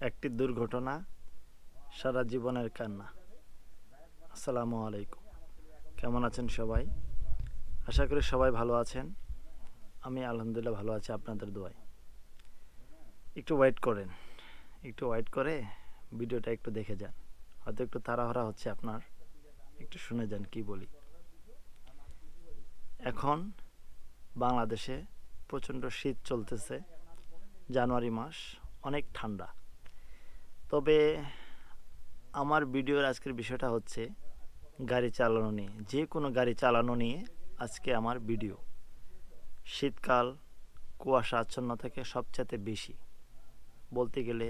একটি দুর্ঘটনা, সারা জীবনের কান্না। আসসালামু আলাইকুম। কেমন আছেন সবাই? আশা করি সবাই ভালো আছেন। আমি আলহামদুলিল্লাহ ভালো আছি আপনাদের দোয়ায়। একটু ওয়েট করেন। একটু ওয়েট করে ভিডিওটা একটু দেখে যান। হয়তো একটু তাড়াহড়া হচ্ছে আপনার। একটু শুনে যান কি বলি। এখন বাংলাদেশে প্রচণ্ড শীত চলতেছে। জানুয়ারি মাস, অনেক ঠান্ডা। তবে আমার ভিডিওর আজকের বিষয়টা হচ্ছে গাড়ি চালানো নিয়ে, যে কোনো গাড়ি চালানো নিয়ে আজকে আমার ভিডিও। শীতকাল, কুয়াশা আচ্ছন্ন থেকে সবচেয়ে বেশি। বলতে গেলে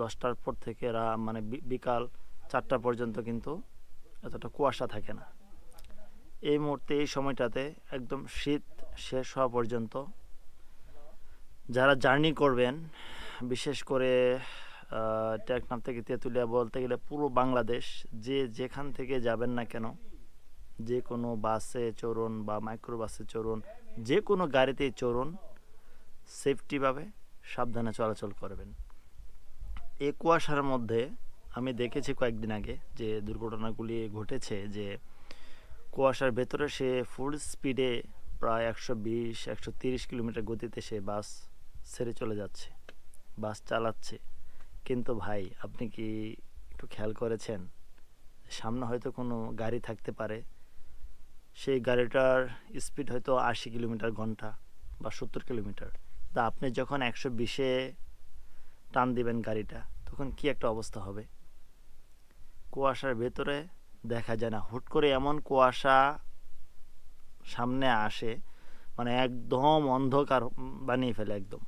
দশটার পর থেকে রা মানে বিকাল চারটা পর্যন্ত কিন্তু এতটা কুয়াশা থাকে না। এই মুহূর্তে, এই সময়টাতে একদম শীত শেষ হওয়া পর্যন্ত যারা জার্নি করবেন, বিশেষ করে আহ, টেকনাফ থেকে তেঁতুলিয়া বলতে গেলে পুরো বাংলাদেশ যে যেখান থেকে যাবেন না কেন যে কোনো বাসে চড়ুন বা মাইক্রো বাসে চড়ুন যে কোনো গাড়িতে চড়ুন সেফটিভাবে সাবধানে চলাচল করবেন। এই কুয়াশার মধ্যে আমি দেখেছি কয়েকদিন আগে যে দুর্ঘটনাগুলি ঘটেছে যে কুয়াশার ভেতরে সে ফুল স্পিডে প্রায় একশো বিশ একশো তিরিশ কিলোমিটার গতিতে সে বাস ছেড়ে চলে যাচ্ছে বাস চালাচ্ছে। কিন্তু ভাই, আপনি কি একটু খেয়াল করেছেন? সামনে হয়তো কোনো গাড়ি থাকতে পারে। সেই গাড়িটার স্পিড হয়তো আশি কিলোমিটার ঘণ্টা বা সত্তর কিলোমিটার। তা আপনি যখন একশো বিশে টান দিবেন গাড়িটা, তখন কি একটা অবস্থা হবে? কুয়াশার ভেতরে দেখা যায় না। হুট করে এমন কুয়াশা সামনে আসে মানে একদম অন্ধকার বানিয়ে ফেলে একদম।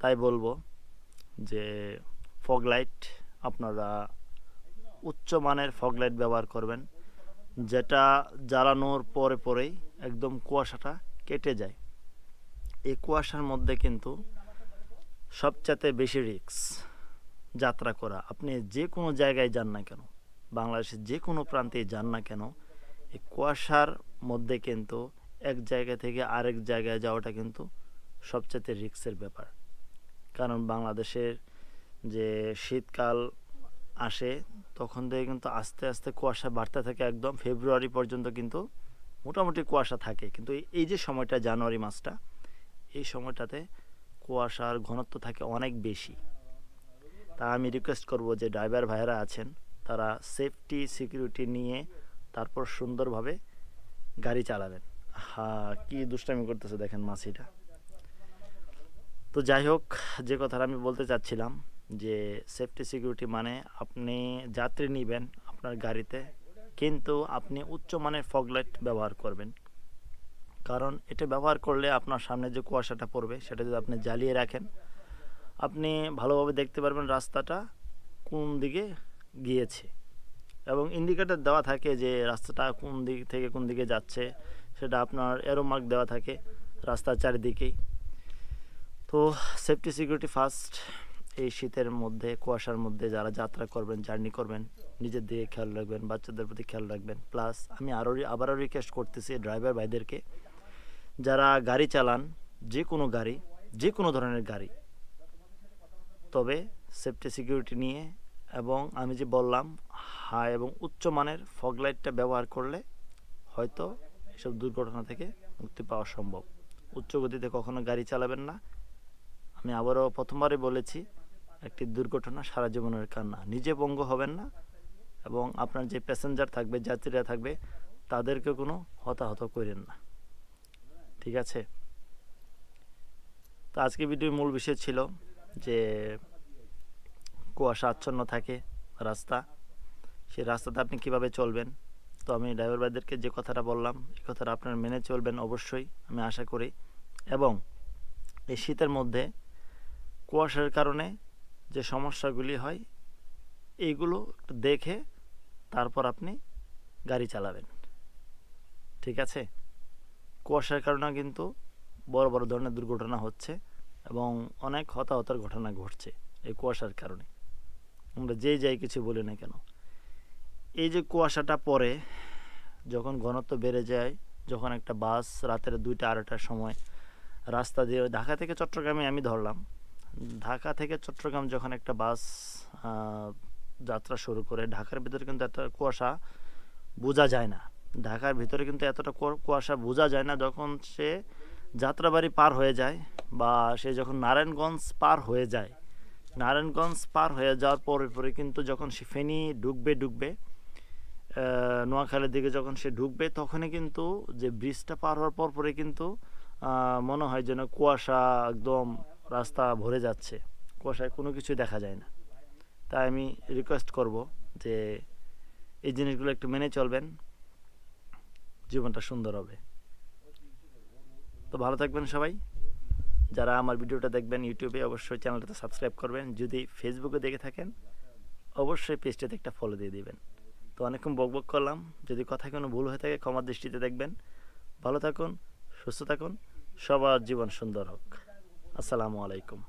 তাই বলব যে ফগ লাইট আপনারা উচ্চ মানের ফগ লাইট ব্যবহার করবেন, যেটা জ্বালানোর পরে পরেই একদম কুয়াশাটা কেটে যায়। এই কুয়াশার মধ্যে কিন্তু সবচাইতে বেশি রিস্ক যাত্রা করা। আপনি যে কোনো জায়গায় যান না কেন, বাংলাদেশের যে কোনো প্রান্তে যান না কেন, এই কুয়াশার মধ্যে কিন্তু এক জায়গা থেকে আরেক জায়গায় যাওয়াটা কিন্তু সবচেয়ে রিস্কের ব্যাপার। কারণ বাংলাদেশের যে শীতকাল আসে, তখন থেকে কিন্তু আস্তে আস্তে কুয়াশা বাড়তে থাকে একদম। ফেব্রুয়ারি পর্যন্ত কিন্তু মোটামুটি কুয়াশা থাকে। কিন্তু এই- যে সময়টা, জানুয়ারি মাসটা, এই সময়টাতে কুয়াশার ঘনত্ব থাকে অনেক বেশি। তা আমি রিকোয়েস্ট করব যে ড্রাইভার ভাইয়েরা আছেন, তারা সেফটি সিকিউরিটি নিয়ে তারপর সুন্দরভাবে গাড়ি চালাবেন। হ্যাঁ কি দুষ্টামি করতেছে দেখেন মাসিটা। তো যাই হোক, যে কথাটা আমি বলতে চাচ্ছিলাম যে সেফটি সিকিউরিটি মানে আপনি যাত্রী নেবেন আপনার গাড়িতে, কিন্তু আপনি উচ্চমানের ফগলাইট ব্যবহার করবেন। কারণ এটা ব্যবহার করলে আপনার সামনে যে কুয়াশাটা পড়বে, সেটা যদি আপনি জ্বালিয়ে রাখেন, আপনি ভালোভাবে দেখতে পারবেন রাস্তাটা কোন দিকে গিয়েছে। এবং ইন্ডিকেটার দেওয়া থাকে যে রাস্তাটা কোন দিক থেকে কোন দিকে যাচ্ছে, সেটা আপনার এরো মার্ক দেওয়া থাকে রাস্তার চারিদিকেই। তো সেফটি সিকিউরিটি ফার্স্ট এই শীতের মধ্যে, কুয়াশার মধ্যে যারা যাত্রা করবেন জার্নি করবেন, নিজের দিকে খেয়াল রাখবেন, বাচ্চাদের প্রতি খেয়াল রাখবেন। প্লাস আমি আরও আবারও রিকোয়েস্ট করতেছি ড্রাইভার ভাইদেরকে, যারা গাড়ি চালান যে কোনো গাড়ি যে কোনো ধরনের গাড়ি, তবে সেফটি সিকিউরিটি নিয়ে এবং আমি যে বললাম, হাই এবং উচ্চ মানের ফগ লাইটটা ব্যবহার করলে হয়তো এসব দুর্ঘটনা থেকে মুক্তি পাওয়া সম্ভব। উচ্চ গতিতে কখনো গাড়ি চালাবেন না আমি আবারও প্রথমবারই বলেছি, একটি দুর্ঘটনা সারা জীবনের কান্না। নিজে বঙ্গ হবেন না এবং আপনার যে প্যাসেঞ্জার থাকবে, যাত্রীরা থাকবে, তাদেরকে কোনো হতাহত করেন না। ঠিক আছে? তো আজকে ভিডিওর মূল বিষয় ছিল যে, কুয়াশা আচ্ছন্ন থাকে রাস্তা। সেই রাস্তাতে আপনি কীভাবে চলবেন? তো আমি ড্রাইভার ভাইদেরকে যে কথাটা বললাম এই কথাটা আপনারা মেনে চলবেন অবশ্যই, আমি আশা করি। এবং এই শীতের মধ্যে কুয়াশার কারণে যে সমস্যাগুলি হয় এইগুলো দেখে তারপর আপনি গাড়ি চালাবেন। ঠিক আছে? কুয়াশার কারণে কিন্তু বড় বড় ধরনের দুর্ঘটনা হচ্ছে এবং অনেক হতাহতার ঘটনা ঘটছে এই কুয়াশার কারণে। আমরা যেই যাই কিছু বলি না কেন। এই যে কুয়াশাটা পরে যখন ঘনত্ব বেড়ে যায়, যখন একটা বাস রাতের দুইটা আড়াইটার সময় রাস্তা দিয়ে ঢাকা থেকে চট্টগ্রামে আমি ধরলাম ঢাকা থেকে চট্টগ্রাম যখন একটা বাস যাত্রা শুরু করে, ঢাকার ভিতরে কিন্তু এত কুয়াশা বোঝা যায় না। ঢাকার ভিতরে কিন্তু এতটা কুয়াশা বোঝা যায় না যখন সে যাত্রাবাড়ি পার হয়ে যায় বা সে যখন নারায়ণগঞ্জ পার হয়ে যায়। নারায়ণগঞ্জ পার হয়ে যাওয়ার পরে পরে কিন্তু যখন সে ফেনী ঢুকবে ঢুকবে নোয়াখালীর দিকে যখন সে ঢুকবে, তখনই কিন্তু যে ব্রিজটা পার হওয়ার পর পরে কিন্তু মনে হয় যেন কুয়াশা একদম রাস্তা ভরে যাচ্ছে, কুয়াশায় কোনো কিছু দেখা যায় না। তাই আমি রিকোয়েস্ট করব যে এই জিনিসগুলো একটু মেনে চলবেন, জীবনটা সুন্দর হবে। তো ভালো থাকবেন সবাই। যারা আমার ভিডিওটা দেখবেন ইউটিউবে অবশ্যই চ্যানেলটাতে সাবস্ক্রাইব করবেন। যদি ফেসবুকে দেখে থাকেন, অবশ্যই পেজটাতে একটা ফলো দিয়ে দিবেন। তো অনেকক্ষণ বক বক করলাম। যদি কথায় কোনো ভুল হয়ে থাকে ক্ষমার দৃষ্টিতে দেখবেন। ভালো থাকুন, সুস্থ থাকুন। সবার জীবন সুন্দর হোক। আসসালামু আলাইকুম।